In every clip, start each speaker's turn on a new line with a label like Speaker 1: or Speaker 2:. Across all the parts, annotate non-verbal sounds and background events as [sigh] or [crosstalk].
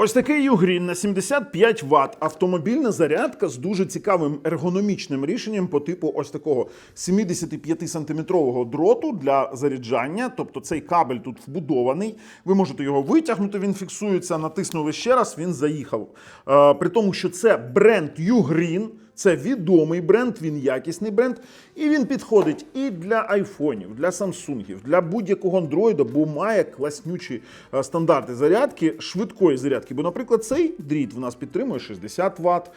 Speaker 1: Ось такий югрін на 75 Вт. Автомобільна зарядка з дуже цікавим ергономічним рішенням по типу ось такого 75-сантиметрового дроту для заряджання. Тобто цей кабель тут вбудований. Ви можете його витягнути, він фіксується, натиснули ще раз, він заїхав. Е, при тому, що це бренд Ugreen. Це відомий бренд, він якісний бренд, і він підходить і для айфонів, для самсунгів, для будь-якого андроїда, бо має класнючі е, стандарти зарядки, швидкої зарядки. Бо, наприклад, цей дріт в нас підтримує 60 Вт.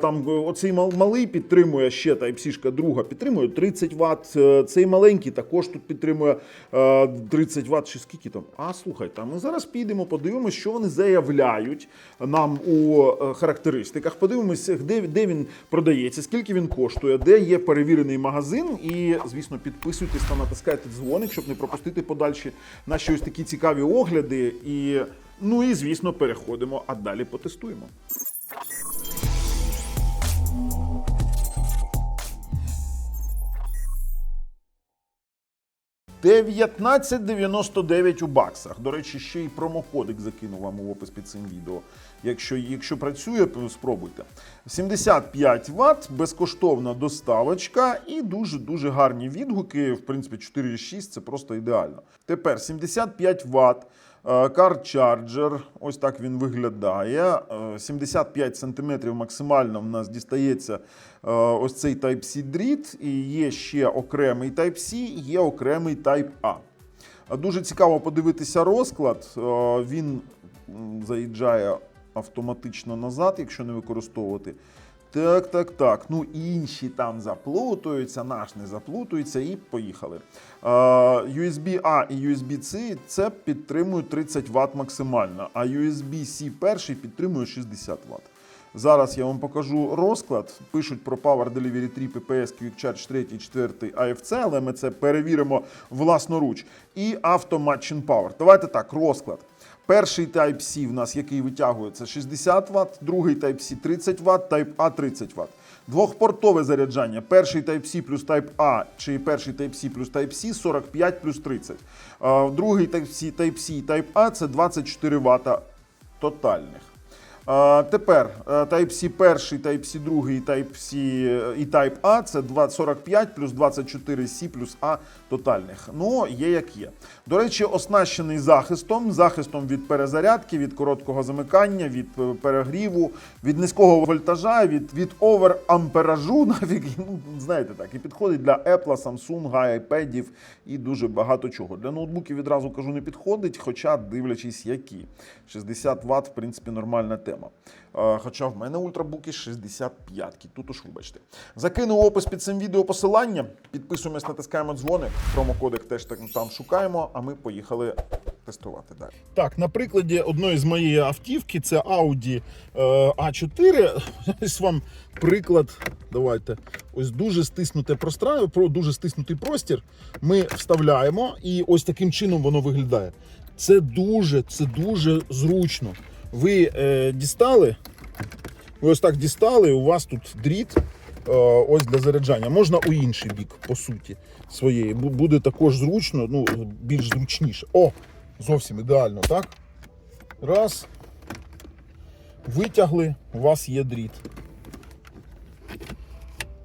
Speaker 1: Там е, оцей малий підтримує ще Type-C друга, підтримує 30 Вт. Е, Цей маленький також тут підтримує е, 30 Вт. Чи скільки там? А слухайте, а ми зараз підемо, подивимося, що вони заявляють нам у е, характеристиках. Подивимося, де, де він продається, скільки він коштує, де є перевірений магазин. І, звісно, підписуйтесь та натискайте дзвоник, щоб не пропустити подальші наші ось такі цікаві огляди. І, ну і звісно, переходимо, а далі потестуємо. $19,99 у баксах. До речі, ще й промокодик закину вам у опис під цим відео. Якщо, якщо працює, спробуйте. 75 Вт, безкоштовна доставочка і дуже-дуже гарні відгуки. В принципі, 4,6 це просто ідеально. Тепер 75 Вт. Car Charger, ось так він виглядає. Е, 75 см максимально в нас дістається е, ось цей Type-C дріт, і є ще окремий Type-C, є окремий Type-A. Е, Дуже цікаво подивитися розклад. Е, Він заїжджає автоматично назад, якщо не використовувати. Так, так, так. Ну інші там заплутуються, наш не заплутується, і поїхали. Е, USB-A і USB-C це підтримують 30 Вт максимально, а USB-C перший підтримує 60 Вт. Зараз я вам покажу розклад. Пишуть про Power Delivery 3 PPS Quick Charge 3 4 AFC, але ми це перевіримо власноруч. І Matching Power. Давайте так, розклад. Перший Type-C в нас, який витягується 60 Вт, другий Type-C 30 Вт, Type-A 30 Вт. Двохпортове заряджання. Перший Type-C плюс Type-A чи перший Type-C плюс Type-C 45 плюс 30. Е, Другий Type-C, Type-C і Type-A це 24 Вт тотальних. Е, Тепер е, Type-C перший, Type-C другий Type-C і Type-A це 2 45 плюс 24 C плюс А тотальних. Ну, є як є. До речі, оснащений захистом, захистом від перезарядки, від короткого замикання, від е, перегріву, від низького вольтажа, від, від оверамперажу, [laughs] навіть, ну, знаєте так, і підходить для Apple, Samsung, iPad і дуже багато чого. Для ноутбуків відразу кажу, не підходить, хоча дивлячись, які. 60 Вт, в принципі, нормальна тема. Е, Хоча в мене ультрабуки 65-ки. Тут уж вибачте. Закину опис під цим відео посилання. Підписуємось, натискаємо дзвоник. Промокодик теж так там шукаємо, а ми поїхали тестувати далі. Так, на прикладі одної з моєї автівки, це Audi е, A4. [laughs] Ось вам приклад. Давайте. Ось дуже стиснуте пространство, про дуже стиснутий простір. Ми вставляємо, і ось таким чином воно виглядає. Це дуже, це дуже зручно. Ви е, дістали, ви ось так дістали, у вас тут дріт е, ось для заряджання. Можна у інший бік, по суті, своєї. Буде також зручно, ну, більш зручніше. О! Зовсім ідеально, так? Раз. Витягли, у вас є дріт.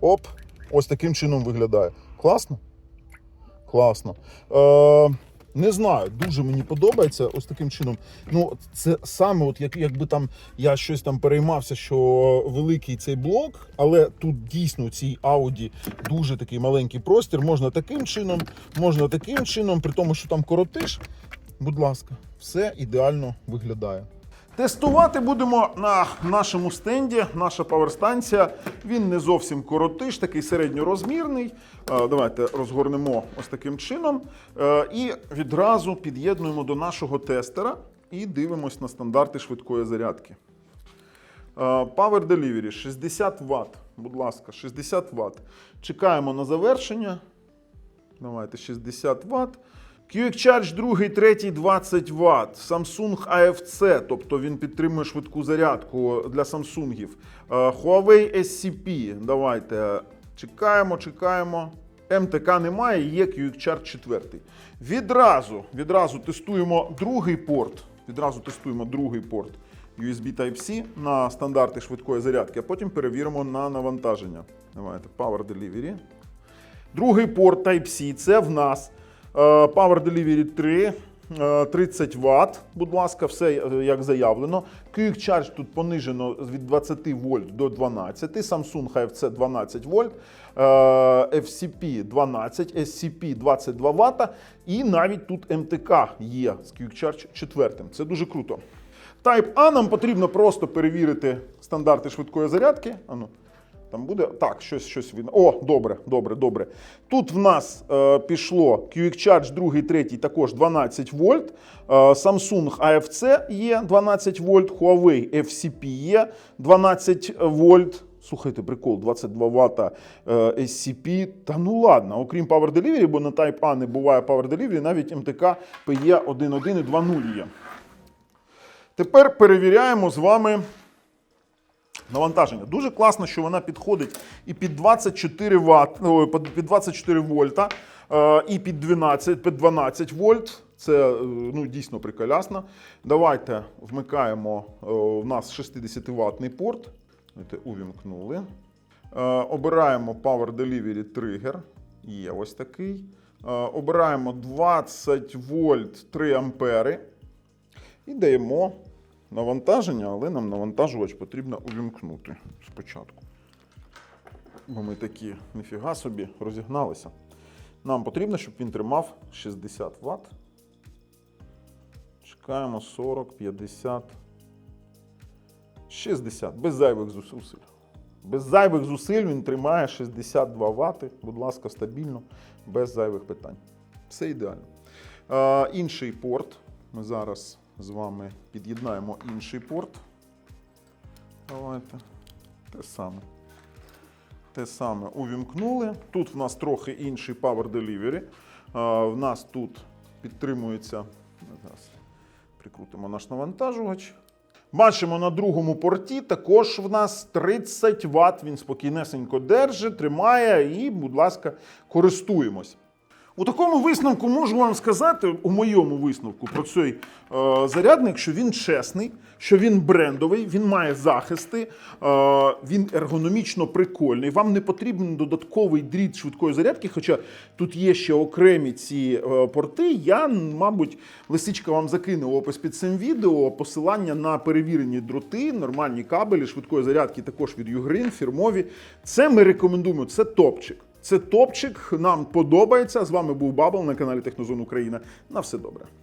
Speaker 1: Оп, ось таким чином виглядає. Класно? Класно. Е, не знаю, дуже мені подобається ось таким чином. Ну, це саме, от як, якби там я щось там переймався, що великий цей блок, але тут дійсно цій Audi дуже такий маленький простір. Можна таким чином, можна таким чином, при тому, що там коротиш. Будь ласка, все ідеально виглядає. Тестувати будемо на нашому стенді. Наша паверстанція. Він не зовсім коротиш, такий середньорозмірний. Е, Давайте розгорнемо ось таким чином. Е, І відразу під'єднуємо до нашого тестера і дивимось на стандарти швидкої зарядки. Е, Power Delivery 60 Вт. Будь ласка, 60 Вт. Чекаємо на завершення. Давайте 60 Вт. QX Charge 2, 3 20 Вт. Samsung AFC, тобто він підтримує швидку зарядку для Samsung. Huawei SCP. Давайте чекаємо, чекаємо. МТК немає, є QX Charge 4. Відразу, відразу тестуємо другий порт відразу тестуємо другий порт USB Type-C на стандарти швидкої зарядки, а потім перевіримо на навантаження. Давайте Power Delivery. Другий порт Type-C це в нас е, Power Delivery 3. е, 30 Вт, будь ласка, все е, як заявлено. Quick Charge тут понижено від 20 вольт до 12. Samsung HFC 12 вольт, е, FCP 12, SCP 22 Вт. І навіть тут МТК є з Quick Charge 4. Це дуже круто. Type A нам потрібно просто перевірити стандарти швидкої зарядки. Ану, там буде так, щось щось видно. О, добре, добре, добре. Тут в нас е, пішло QX Charge 2, 3 також 12 вольт. Е, Samsung AFC є 12 вольт, Huawei FCP є 12 вольт. Слухайте, прикол, 22 Вт SCP. Та ну ладно, окрім Power Delivery, бо на Type A не буває Power Delivery, навіть МТК PE 1.1 і 2.0 є. Тепер перевіряємо з вами навантаження. Дуже класно, що вона підходить і під 24 Вт, під 24 вольта, е, і під 12, під 12 вольт. Це е, ну, дійсно приколясно. Давайте вмикаємо е, у нас 60 ватний порт. Давайте увімкнули. Е, Обираємо Power Delivery Trigger. Є ось такий. Е, Обираємо 20 вольт 3 ампери. І даємо навантаження, але нам навантажувач потрібно увімкнути спочатку. Бо ми такі ніфіга собі розігналися. Нам потрібно, щоб він тримав 60 Вт. Чекаємо 40, 50, 60. Без зайвих зусиль. Без зайвих зусиль він тримає 62 Вт. Будь ласка, стабільно, без зайвих питань. Все ідеально. Е, інший порт. Ми зараз з вами під'єднаємо інший порт. Давайте. Те саме. Те саме увімкнули. Тут в нас трохи інший Power Delivery. В нас тут підтримується. Зараз прикрутимо наш навантажувач. Бачимо на другому порті також в нас 30 Вт. Він спокійнесенько держить, тримає і, будь ласка, користуємось. У такому висновку можу вам сказати, у моєму висновку про цей е, зарядник, що він чесний, що він брендовий, він має захисти, е, він ергономічно прикольний. Вам не потрібен додатковий дріт швидкої зарядки, хоча тут є ще окремі ці е, порти. Я, мабуть, лисичка вам закине опис під цим відео посилання на перевірені дроти, нормальні кабелі швидкої зарядки, також від Ugreen, фірмові. Це ми рекомендуємо, це топчик. Це топчик, нам подобається. З вами був Бабл на каналі Технозон Україна. На все добре.